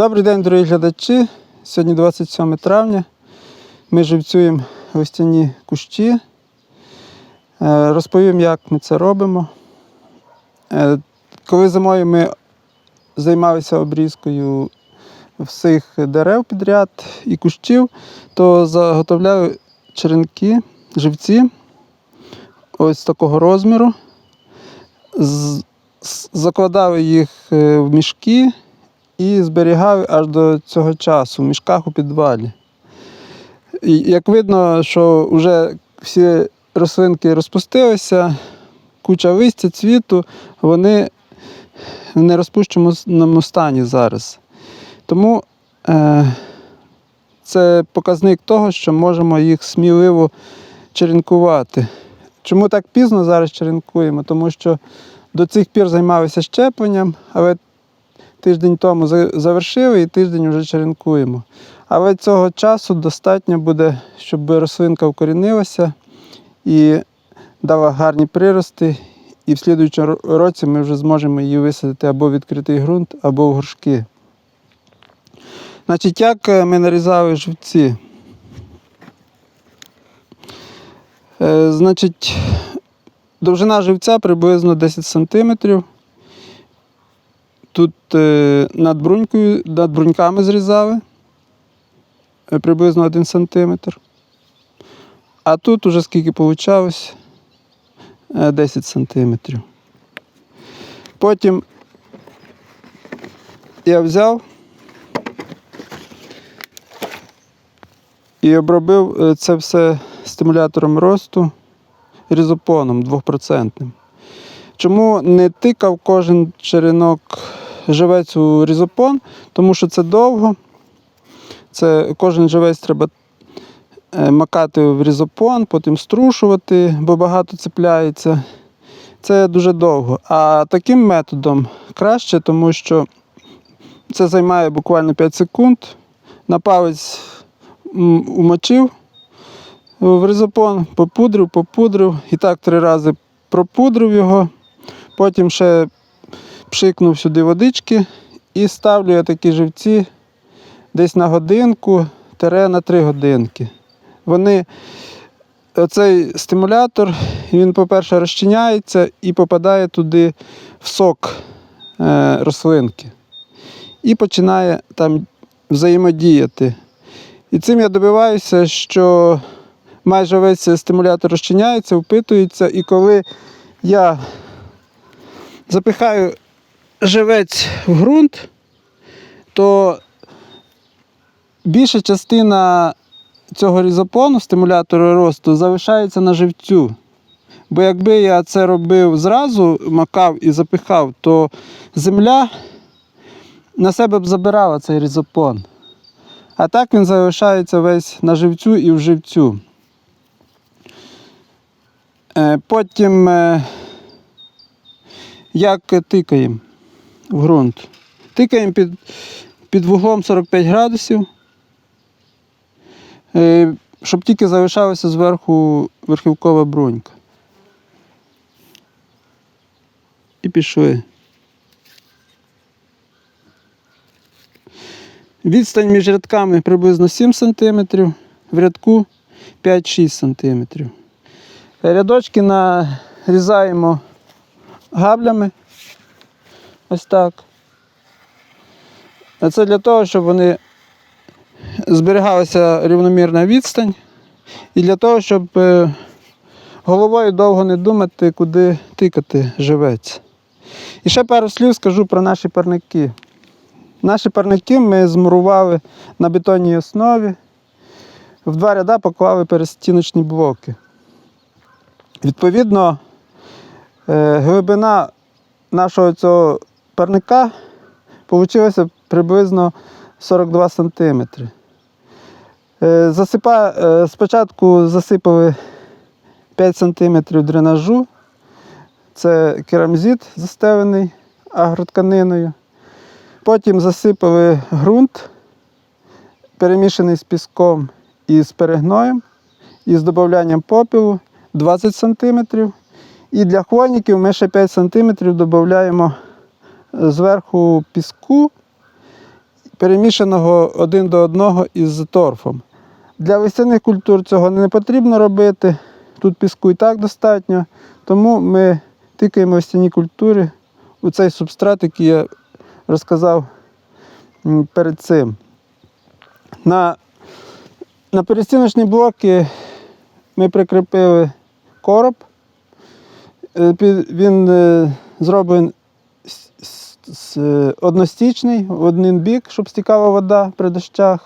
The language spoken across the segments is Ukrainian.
Добрий день, дорогі глядачі. Сьогодні 27 травня. Ми живцюємо гостяні кущі. Е, Розповім, як ми це робимо. Е, Коли зимою ми займалися обрізкою всіх дерев підряд і кущів, то заготовляли черенки, живці ось такого розміру. Закладали їх е, в мішки і зберігав аж до цього часу в мішках у підвалі. І як видно, що вже всі рослинки розпустилися, куча листя, цвіту, вони в нерозпущеному стані зараз. Тому е, це показник того, що можемо їх сміливо черенкувати. Чому так пізно зараз черенкуємо? Тому що до цих пір займалися щепленням, але тиждень тому завершили і тиждень вже черенкуємо. Але цього часу достатньо буде, щоб рослинка вкорінилася і дала гарні прирости. І в слідуючому році ми вже зможемо її висадити або в відкритий ґрунт, або в горшки. Значить, як е, ми нарізали живці? Е, значить, довжина живця приблизно 10 см. Тут е, над брунькою, над бруньками зрізали е, приблизно 1 см. А тут уже скільки вийшло? 10 см. Потім я взяв і обробив е, це все стимулятором росту різопоном 2%. Чому не тикав кожен черенок живець у різопон? Тому що це довго. Це кожен живець треба е, макати в різопон, потім струшувати, бо багато цепляється. Це дуже довго. А таким методом краще, тому що це займає буквально 5 секунд. На палець умочив в ризопон, попудрив, попудрив. І так три рази пропудрив його. Потім ще пшикнув сюди водички і ставлю я такі живці десь на годинку, тере на три годинки. Вони, оцей стимулятор, він, по-перше, розчиняється і попадає туди в сок е, рослинки. І починає там взаємодіяти. І цим я добиваюся, що майже весь стимулятор розчиняється, впитується, і коли я запихаю живець в ґрунт, то більша частина цього різопону, стимулятора росту, залишається на живцю. Бо якби я це робив зразу, макав і запихав, то земля на себе б забирала цей різопон. А так він залишається весь на живцю і в живцю. Е, Потім е, як тикаємо в ґрунт. Тикаємо під, під вуглом 45 градусів, е, щоб тільки залишалася зверху верхівкова брунька. І пішли. Відстань між рядками приблизно 7 см, в рядку 5-6 см. Рядочки нарізаємо габлями. Ось так. Це для того, щоб вони зберігалася рівномірна відстань. І для того, щоб е, головою довго не думати, куди тикати живець. І ще пару слів скажу про наші парники. Наші парники ми змурували на бетонній основі. В два ряда поклали перестіночні блоки. Відповідно, е, глибина нашого цього парника вийшла приблизно 42 см. Засипа... е, Спочатку засипали 5 см дренажу. Це керамзит застелений агротканиною. Потім засипали ґрунт, перемішаний з піском і з перегноєм, і з додаванням попелу 20 см. І для хвойників ми ще 5 см додаємо зверху піску перемішаного один до одного із торфом. Для весняних культур цього не потрібно робити. Тут піску і так достатньо. Тому ми тикаємо весняні культури у цей субстрат, який я розказав перед цим. На, на перестіночні блоки ми прикріпили короб. Е, Він е, зроблений одностічний в один бік, щоб стікала вода при дощах.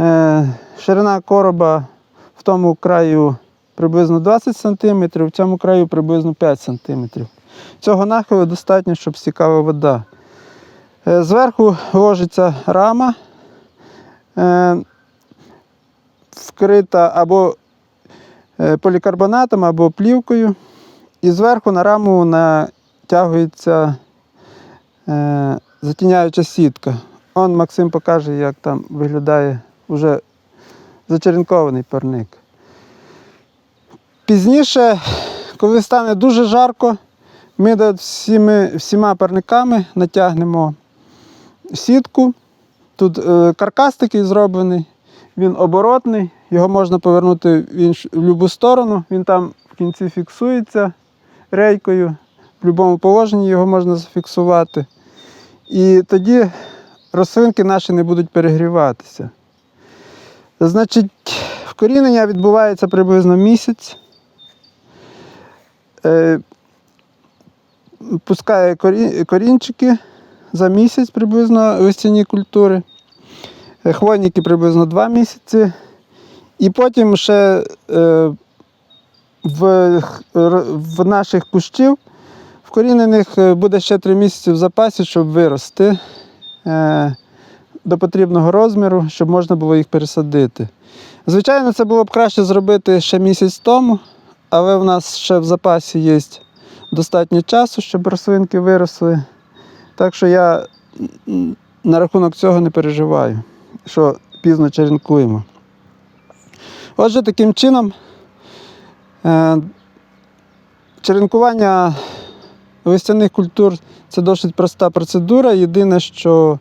Е, Ширина короба в тому краю приблизно 20 см, в цьому краю приблизно 5 см. Цього нахилу достатньо, щоб стікала вода. Е, Зверху ложиться рама, е, вкрита або е, полікарбонатом, або плівкою. І зверху на раму натягується е, затіняюча сітка. Он Максим покаже, як там виглядає вже зачеренкований парник. Пізніше, коли стане дуже жарко, ми всіми, всіма парниками натягнемо сітку. Тут е, каркас такий зроблений, він оборотний, його можна повернути в, інш, в будь-яку сторону, він там в кінці фіксується рейкою, в будь-якому положенні його можна зафіксувати. І тоді рослинки наші не будуть перегріватися. Значить, вкорінення відбувається приблизно місяць. Е, Пускає корінчики за місяць приблизно весняні культури. Е, Хвойники приблизно 2 місяці. І потім ще е, в, в наших кущів вкорінених е, буде ще 3 місяці в запасі, щоб вирости е, до потрібного розміру, щоб можна було їх пересадити. Звичайно, це було б краще зробити ще місяць тому, але в нас ще в запасі є достатньо часу, щоб рослинки виросли. Так що я на рахунок цього не переживаю, що пізно черенкуємо. Отже, таким чином, е, черенкування листяних культур це досить проста процедура. Єдине, що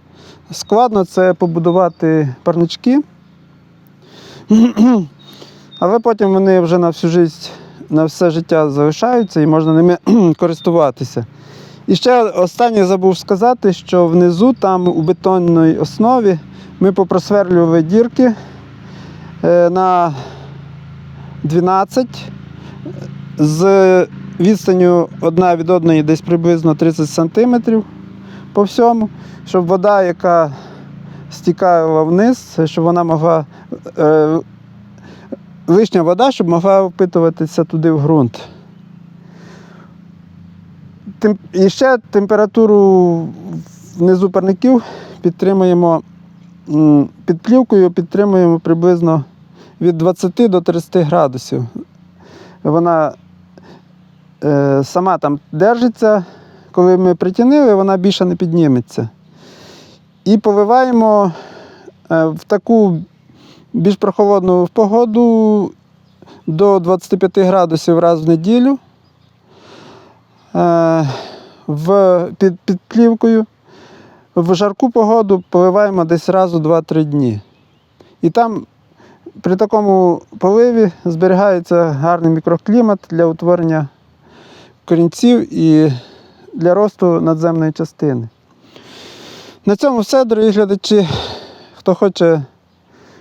складно, це побудувати парнички. Але потім вони вже на всю життя, на все життя залишаються і можна ними користуватися. І ще останнє забув сказати, що внизу, там у бетонній основі, ми попросверлювали дірки е, на 12 з відстанню одна від одної десь приблизно 30 см по всьому, щоб вода, яка стікала вниз, щоб вона могла е, лишня вода, щоб могла впитуватися туди в ґрунт. Тем- І ще температуру внизу парників підтримуємо під плівкою підтримуємо приблизно від 20 до 30 градусів. Вона сама там держиться, коли ми притягнули, вона більше не підніметься. І поливаємо е, в таку більш прохолодну погоду до 25 градусів раз в неділю е, в, під, під плівкою. В жарку погоду поливаємо десь раз у 2-3 дні. І там при такому поливі зберігається гарний мікроклімат для утворення корінців і для росту надземної частини. На цьому все, дорогі глядачі. Хто хоче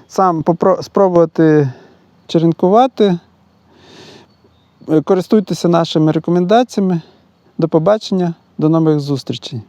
сам спробувати черенкувати, користуйтеся нашими рекомендаціями. До побачення, до нових зустрічей.